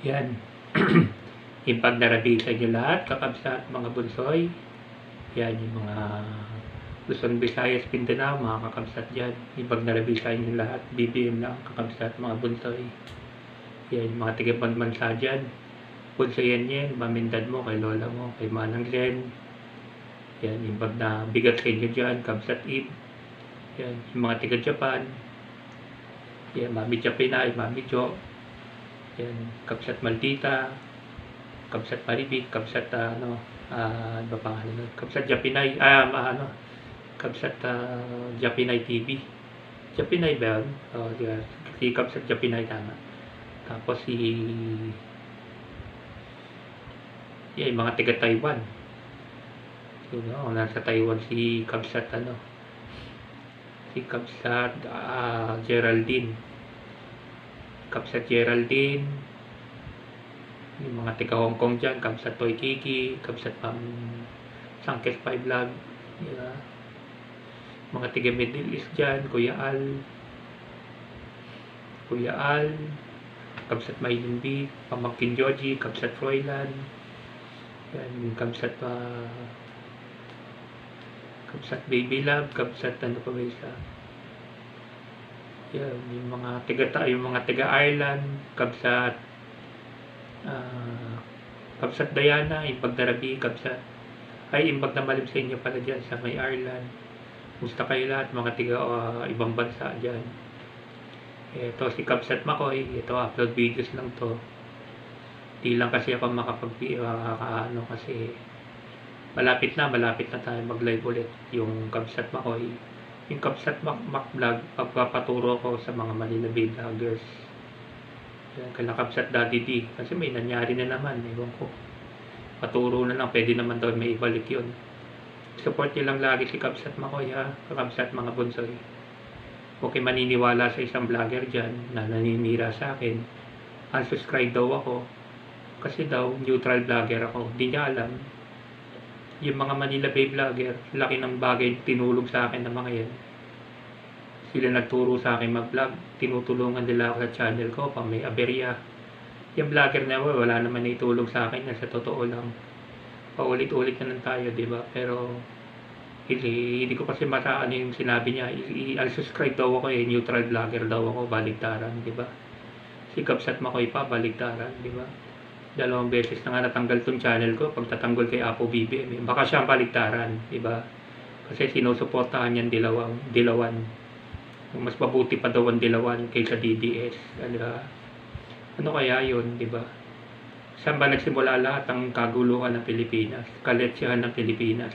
Yan. Ipagdarabisa nyo lahat, kakabsat, mga bunsoy. Yan, yung mga Luzon, Visayas, Mindanao, mga kakabsat dyan. Ipagdarabisa nyo lahat, BBM lang, kakabsat, mga bunsoy. Yan, mga tigabanbansa dyan. Bunsoy yan yan, mamindad mo, kay lola mo, kay manang Zen. Yan, yung bag na bigat sa inyo dyan, kabsat ip. Yan, yung mga tiga Japan. Yan, Mami Japinay, Mami Jo. Yan, Kapsat Maldita, Kapsat Maribig, Kapsat ah, ano, ah, ano ba pangalan nun? Kapsat Japinay, ah, ma- ano, Kapsat ah, Japinay TV. Japinay ba yun? Oh, di ba? Si Kapsat Japinay tama. Tapos si yan, yung mga taga Taiwan. Yun, oh, nasa Taiwan si Kapsat ano, si Kapsat ah, Geraldine. Kapsat Geraldine, yung mga taga Hong Kong dyan, Kapsat Toy Kiki, Kapsat Pam Sangkes Five Vlog, di ba? mga taga Middle East dyan, Kuya Al, Kuya Al, Kapsat Maylin B, Pamangkin Joji, Kapsat Froilan, yan, yung Kapsat pa, Kapsat Baby Love, Kapsat ano pa ba isa? Yan, yung mga tiga yung mga tiga Ireland, Kapsat ah Kapsat Diana, Imbag Darabi, Kapsat ay Imbag na malim sa inyo pala dyan sa may Ireland. Musta kayo lahat mga tiga ah, ibang bansa dyan. Ito si Kapsat Makoy, ito upload videos lang to. Di lang kasi ako makapag uh, ano kasi malapit na, malapit na tayo mag-live ulit yung Kapsat Makoy yung Kapsat Mac Vlog, pagpapaturo ko sa mga Manila Bay vloggers. Yan, kala Kapsat Daddy D. Kasi may nangyari na naman, ewan ko. Paturo na lang, pwede naman daw may ibalik yun. Support niyo lang lagi si Kapsat Makoy ha, Kapsat mga bunsoy. Huwag kayo maniniwala sa isang vlogger dyan na naninira sa akin. Unsubscribe daw ako. Kasi daw, neutral vlogger ako. Di niya alam, yung mga Manila Bay vlogger, laki ng bagay tinulong sa akin ng mga yan. Sila nagturo sa akin mag-vlog, tinutulungan nila ako sa channel ko pang may aberya. Yung vlogger na yun, wala naman na itulong sa akin, sa totoo lang. Paulit-ulit na lang tayo, di ba? Pero, hindi, hindi ko kasi mataan yung sinabi niya. I-unsubscribe daw ako eh, neutral vlogger daw ako, baligtaran, di ba? Si Kapsat Makoy pa, baligtaran, di ba? dalawang beses na nga natanggal tong channel ko pagtatanggol kay Apo BBM. eh. Baka siya ang baligtaran, di ba? Kasi sinusuportahan niyan dilawang, dilawan. Mas mabuti pa daw ang dilawan kaysa DDS. Ba? Ano kaya yun, di ba? Saan ba nagsimula lahat ang kaguluhan ng Pilipinas? Kaletsyahan ng Pilipinas?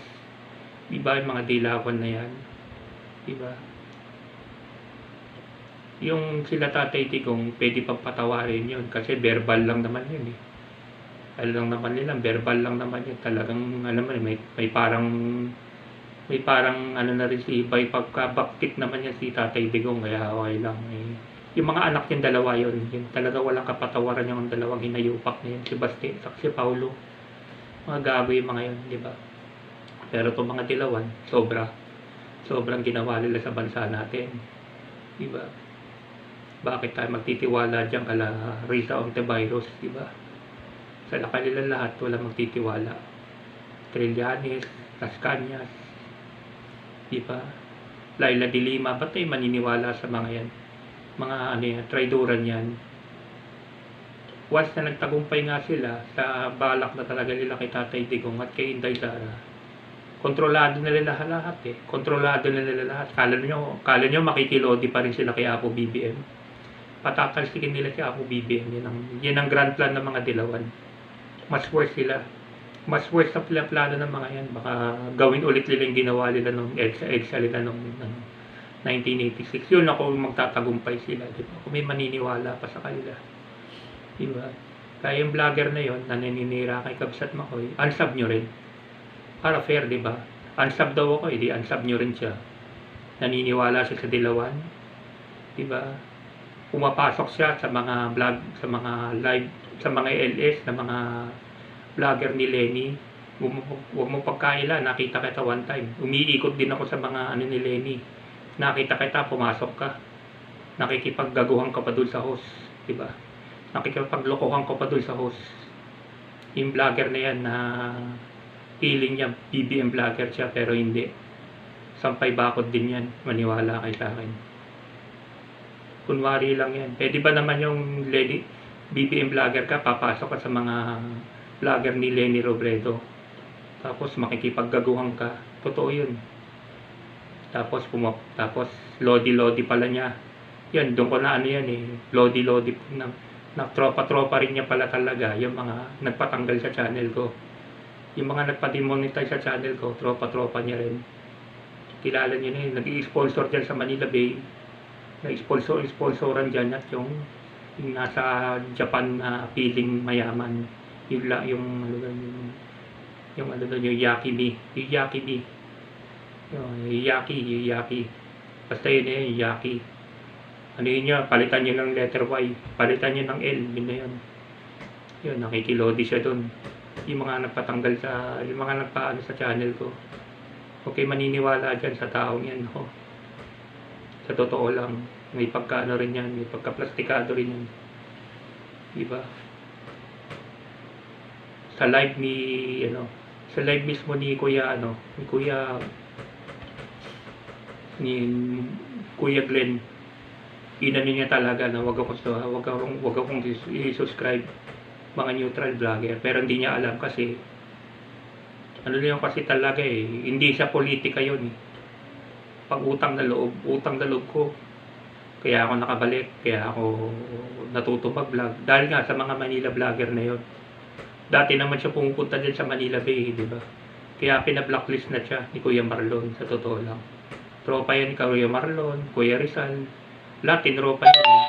Di ba yung mga dilawan na yan? Di ba? Yung sila tatay Tigong, pwede pang patawarin yun kasi verbal lang naman yun eh ano lang naman nila, verbal lang naman yun. Talagang, alam mo, may, may parang, may parang, ano na rin si, by pagkabaktik naman yan si Tatay Digong, kaya okay lang. Eh. Yung mga anak yung dalawa yun, yung talaga walang kapatawaran yung dalawang hinayupak na si Basti, at si Paulo. Mga gago yung mga yun, di ba? Pero itong mga dilawan, sobra. Sobrang ginawa nila sa bansa natin. Di ba? Bakit tayo magtitiwala dyan kala Risa Ontiveros, di ba? sa kanila lahat wala magtitiwala Trillanes, Las Cañas di ba Laila de Lima ba't tayo maniniwala sa mga yan? Mga ano yan, traidoran yan? Once na nagtagumpay nga sila sa balak na talaga nila kay Tatay Digong at kay Inday Sara kontrolado na nila lahat eh. Kontrolado na nila lahat. Kala nyo, kala nyo makikilodi pa rin sila kay Apo BBM patatalsikin nila si Apo BBM yan ang, yan ang grand plan ng mga dilawan. Mas worse sila. Mas worse sa plano ng mga yan. Baka gawin ulit nila yung ginawa nila nung EDSA, EDSA nila nung ano, 1986. Yun ako magtatagumpay sila. Di? Kung may maniniwala pa sa kanila. Di ba? Kaya yung vlogger na yon na naninira kay Kabsat Makoy, unsub nyo rin. Para fair, di ba? Unsub daw ako, edi unsub nyo rin siya. Naniniwala siya sa dilawan. Di ba? Pumapasok siya sa mga vlog, sa mga live sa mga LS, na mga vlogger ni Lenny. Huwag mo, pagkaila, nakita kita one time. Umiikot din ako sa mga ano ni Lenny. Nakita kita, pumasok ka. Nakikipaggaguhan ka pa doon sa host. Diba? nakikipaglokohan ko pa dun sa host. Yung vlogger na yan na feeling niya BBM vlogger siya pero hindi. Sampay bakod din yan. Maniwala kayo sa akin. Kunwari lang yan. Pwede ba naman yung Lenny, BBM vlogger ka, papasok ka sa mga vlogger ni Lenny Robredo. Tapos makikipaggaguhan ka. Totoo yun. Tapos pumap, tapos lodi-lodi pala niya. Yan, doon ko na ano yan eh. Lodi-lodi na, na tropa-tropa rin niya pala talaga. Yung mga nagpatanggal sa channel ko. Yung mga nagpa-demonetize sa channel ko, tropa-tropa niya rin. Kilala niyo na yun. Nag-i-sponsor dyan sa Manila Bay. Nag-sponsor, sponsoran dyan at yung, yung nasa Japan na feeling mayaman. Yung, la- yung, ano doon, yung, yung ano doon, yung Yakibi. Yung Yakibi. Yung Yaki, yung Yaki. Basta yun eh, yung Yaki. Ano yun yun, palitan nyo ng letter Y. Palitan nyo ng L, yun na yun. Yun, nakikilodi siya doon. Yung mga nagpatanggal sa, yung mga nagpaano sa channel ko. Okay, maniniwala dyan sa taong yan. Ako. Sa totoo lang, may pagkaano rin yan, may pagka-plastikado rin yan. Diba? Sa live ni, ano, sa live mismo ni Kuya, ano, ni Kuya, ni Kuya Glenn, inano niya talaga na wag ako sa wag akong wag akong is- i-subscribe mga neutral vlogger. Pero hindi niya alam kasi ano niya kasi talaga eh hindi siya politika yun eh. pag utang na loob utang na loob ko. Kaya ako nakabalik kaya ako natuto mag vlog. Dahil nga sa mga Manila vlogger na yun dati naman siya pumupunta din sa Manila Bay di ba kaya pina-blacklist na siya ni Kuya Marlon sa totoo lang tropa yan ni Kuya Marlon Kuya Rizal lahat tinropa niya eh.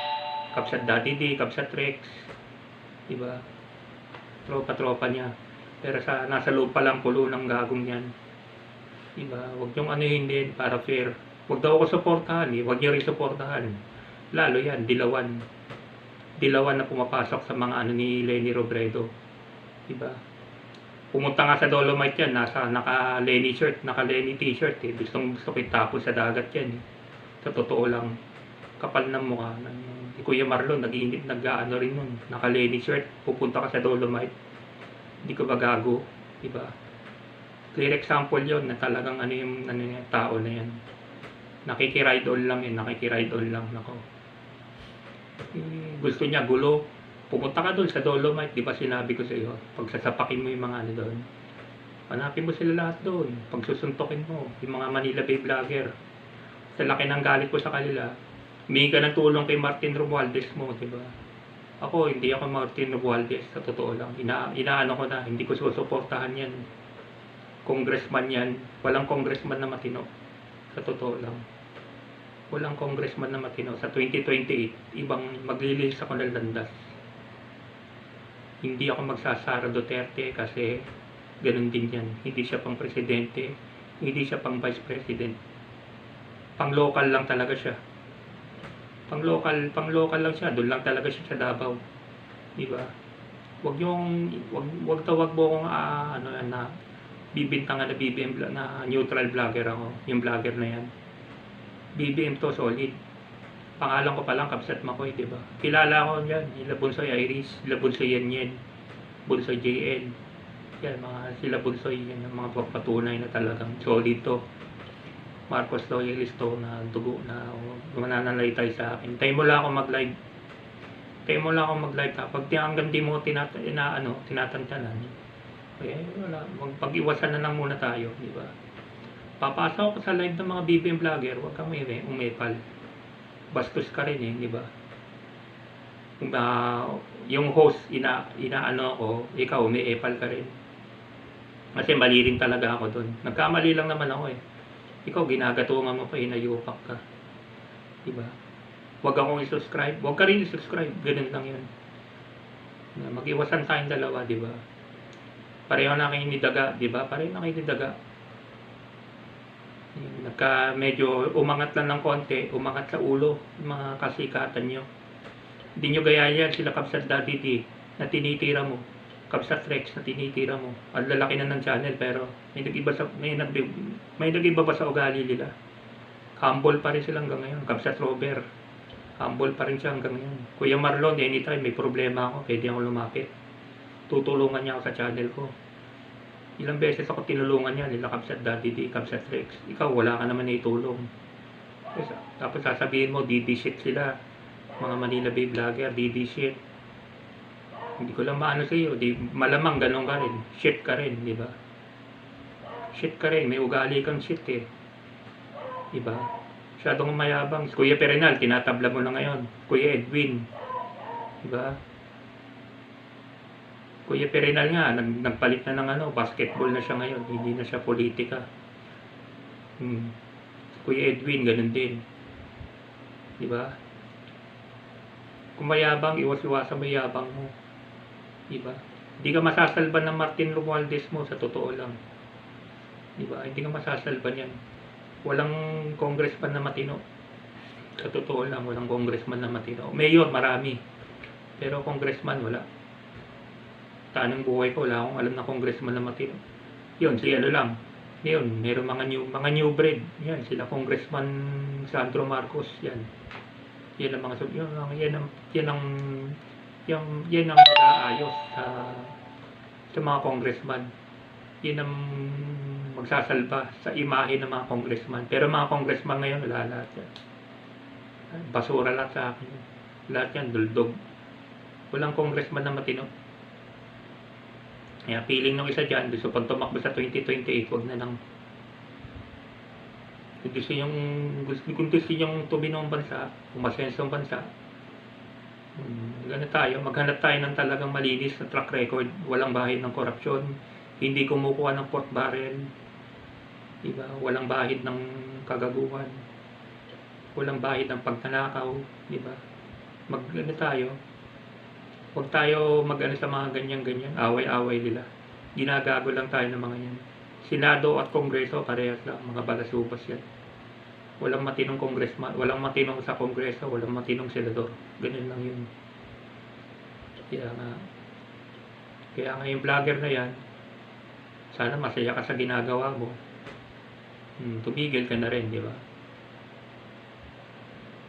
Kapsat Daddy D, Kapsat Rex. Diba? Tropa-tropa niya. Pero sa nasa loob pa lang pulo ng gagong yan. Diba? Huwag yung ano hindi para fair. Huwag daw ako suportahan eh. Huwag niyo rin suportahan. Lalo yan, dilawan. Dilawan na pumapasok sa mga ano ni Lenny Robredo. Diba? Pumunta nga sa Dolomite yan, nasa naka Lenny shirt, naka Lenny t-shirt eh. Gustong gusto ko itapon sa dagat yan eh. Sa totoo lang kapal ng mukha si Kuya Marlon nag-iinit nag-ano rin nun. Naka-lady shirt pupunta ka sa Dolomite. Hindi ko ba gago? Di ba clear example yon na talagang ano yung ano yung tao na yan. Nakikiride on lang yun nakikiride on lang. Nako. Eh, gusto niya gulo pumunta ka doon sa Dolomite di ba sinabi ko sa iyo pag sasapakin mo yung mga ano doon hanapin mo sila lahat doon pag susuntokin mo yung mga Manila Bay vlogger sa laki ng galit ko sa kanila humingi ka ng tulong kay Martin Romualdez mo, di ba? Ako, hindi ako Martin Romualdez, sa totoo lang. Ina, inaano ko na, hindi ko susuportahan yan. Congressman yan. Walang congressman na matino. Sa totoo lang. Walang congressman na matino. Sa 2028, ibang maglilis ako ng landas. Hindi ako magsasara Duterte kasi ganun din yan. Hindi siya pang presidente, hindi siya pang vice president. Pang local lang talaga siya pang local, pang local lang siya, doon lang talaga siya sa Davao. Di ba? Wag yung wag wag tawag mo kung ah, ano na bibintangan na BBM na neutral vlogger ako, yung vlogger na yan. BBM to solid. Pangalan ko pa lang Kapsat Makoy, di ba? Kilala ko yan, sila Bunsoy Iris, sila Bunsoy Yen Yen, Bunsoy JN. Yan, mga sila Bunsoy, yan, yung mga patunay na talagang solid to. Marcos loyalist to na dugo na mananalaytay sa akin. Tayo mo lang ako mag-live. Tayo mo lang ako mag-live. Kapag hanggang di mo tinat na, ano, tinatantanan, eh, wala. Magpag-iwasan na lang muna tayo, di ba? Papasok ako sa live ng mga BBM vlogger, huwag kang ume- umepal. Bastos ka rin eh, di ba? Ah, yung host, ina, inaano ako, ikaw, umeepal ka rin. Kasi mali rin talaga ako doon. Nagkamali lang naman ako eh ikaw ginagatungan mo pa inayupak ka. Diba? Huwag akong i-subscribe. Huwag ka rin i-subscribe. Ganun lang yun. Mag-iwasan tayong dalawa, di ba? Pareho na kayo ni Daga, di ba? Pareho na kayo ni Daga. Yun, Nagka medyo umangat lang ng konti, umangat sa ulo, mga kasikatan nyo. Hindi nyo gaya yan, sila Kapsat Daddy D, na tinitira mo. Kapsat Rex na tinitira mo. Ang lalaki na ng channel pero may nag-iba sa may nag may nag-iba ba sa ugali nila? Humble pa rin sila hanggang ngayon. Kapsat Robert. Humble pa rin siya hanggang ngayon. Kuya Marlon, anytime may problema ako, pwede ako lumapit. Tutulungan niya ako sa channel ko. Ilang beses ako tinulungan niya, nila Kapsat Daddy D, Kapsat Rex. Ikaw, wala ka naman na itulong. Tapos, sasabihin mo, DD shit sila. Mga Manila Bay vlogger, DD shit. Hindi ko lang maano sa iyo. Di, malamang ganun ka rin. Shit ka rin, di ba? Shit ka rin. May ugali kang shit eh. Di ba? Masyadong mayabang. Kuya Perenal, tinatabla mo na ngayon. Kuya Edwin. Di ba? Kuya Perenal nga, nag, nagpalit na ng ano, basketball na siya ngayon. Hindi na siya politika. Hmm. Kuya Edwin, ganun din. Di ba? Kung mayabang, iwas-iwasan mo yabang mo. Di ba? Hindi ka masasalban ng Martin Romualdez mo, sa totoo lang. Di ba? Hindi ka masasalban yan. Walang congressman na matino. Sa totoo lang, walang congressman na matino. Mayor, marami. Pero congressman, wala. Tanang buhay ko, wala akong alam na congressman na matino. Yun, si ano lang. Yun, meron mga new, mga new breed. Yan, sila congressman Sandro Marcos. Yan. Yan ang mga, yun, yan ang, yan ang, yung, yan ang mag-aayos sa, sa mga congressman. Yan ang magsasalba sa imahe ng mga congressman. Pero mga congressman ngayon, wala lahat yan. Basura lahat sa akin. yan. Lahat yan, duldog. Walang congressman na matino. Kaya feeling ng isa dyan, gusto pag tumakbo sa 2028, wag na lang. Kung gusto yung gusto, kung gusto yung tumino ang bansa, umasenso ang bansa, hmm, ano tayo, maghanap tayo ng talagang malinis na track record, walang bahid ng korupsyon, hindi kumukuha ng pork barrel, diba? walang bahid ng kagaguhan, walang bahid ng pagtanakaw, diba? Mag ano tayo, Huwag tayo mag-ano sa mga ganyan-ganyan, away-away nila. Ginagago lang tayo ng mga yan. Senado at Kongreso, parehas lang, mga balasubas yan. Walang matinong congressman, walang matinong sa Kongreso, walang matinong senador. Ganun lang yun. Kaya nga, kaya nga yung vlogger na yan, sana masaya ka sa ginagawa mo. Hmm, tumigil ka na rin, di ba?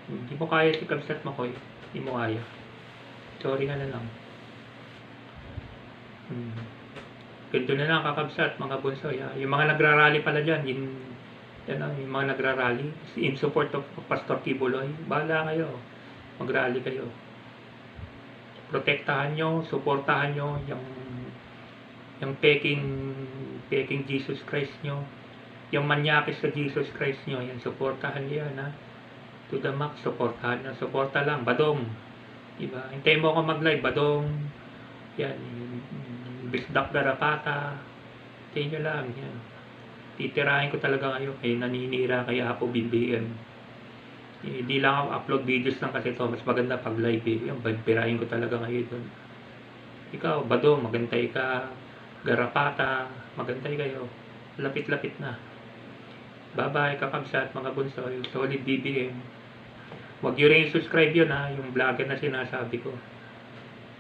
Hindi mo kaya si Kamsat Makoy. Hindi mo kaya. Sorry ka na lang. Hmm. Ganito na lang kakabsat mga bunso. Yeah. Yung mga nagrarally pala dyan, yung, yan ang, yung mga nagrarally in support of Pastor Kibuloy. Bahala kayo. Magrally kayo. Protektahan nyo, suportahan nyo yung yung peking peking Jesus Christ nyo. Yung manyakis sa Jesus Christ nyo, yan, suportahan nyo yan, ha. To the max, suportahan nyo. Suporta lang, badong. Diba? Hintayin mo ako mag-live, badong. Yan, yung bisdak garapata. Hintayin nyo lang, yan. Titirahin ko talaga kayo. Kayo naninira, kaya ako BBM. Eh, Hindi lang ako upload videos lang kasi to Mas maganda pag live eh. Yan, pirahin ko talaga kayo doon. Ikaw, badong, magantay ka. Garapata, magantay kayo. Lapit-lapit na. Bye-bye, kakabsat, mga bunso. Solid BBM. Huwag nyo rin subscribe yun ha, yung vlogger na sinasabi ko.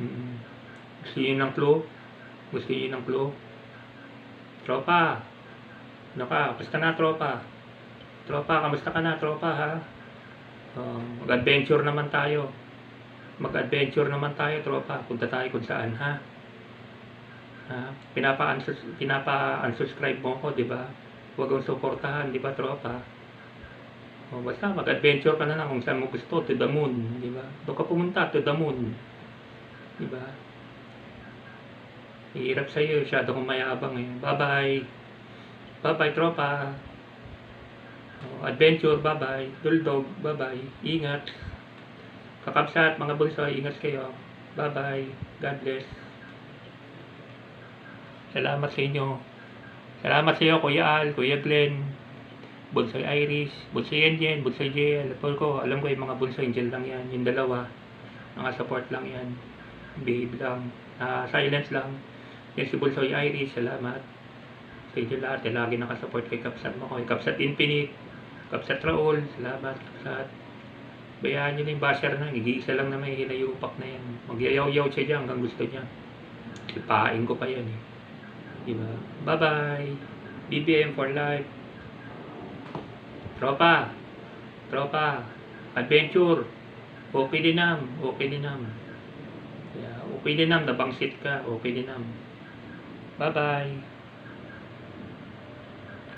Mm. Gusto nyo ng clue? Gusto nyo ng clue? Tropa! Ano ka? Basta na tropa? Tropa, kamusta ka na tropa ha? Oh, mag-adventure naman tayo. Mag-adventure naman tayo tropa. Punta tayo kung saan ha? Ha? Pinapa-unsubscribe mo ko, di ba? Huwag kang suportahan, di ba tropa? O, basta mag-adventure ka na lang kung saan mo gusto, to the moon, di ba? Doon ka pumunta, to the moon. Di ba? Hirap sa'yo, masyado kong mayabang eh. Bye-bye. Bye-bye, tropa. O, adventure, bye-bye. Duldog, bye-bye. Ingat. Kakabsat, mga bulso, ingat kayo. Bye-bye. God bless. Salamat sa inyo. Salamat sa iyo, Kuya Al, Kuya Glenn, Bunsoy Iris, Bunsoy Angel, Bunsoy JL. Alam ko, alam ko yung mga Bunsoy Angel lang yan. Yung dalawa, mga support lang yan. Behave lang. Ah, silence lang. Yan si Bunsoy Iris, salamat. Sa inyo lahat, eh, lagi nakasupport kay Kapsat mo ko. Kapsat Infinite, Kapsat Raul, salamat. Kapsat. Bayaan nyo na yung basher na. Nag-iisa lang na may hinayupak na yan. Magyayaw-yaw siya dyan hanggang gusto niya. Ipahain ko pa yan eh. Diba? Bye-bye. BBM for life. Tropa. Tropa. Adventure. Okay din nam, okay din nam. Kaya okay din nam, nabangsit ka, okay din nam. Bye-bye.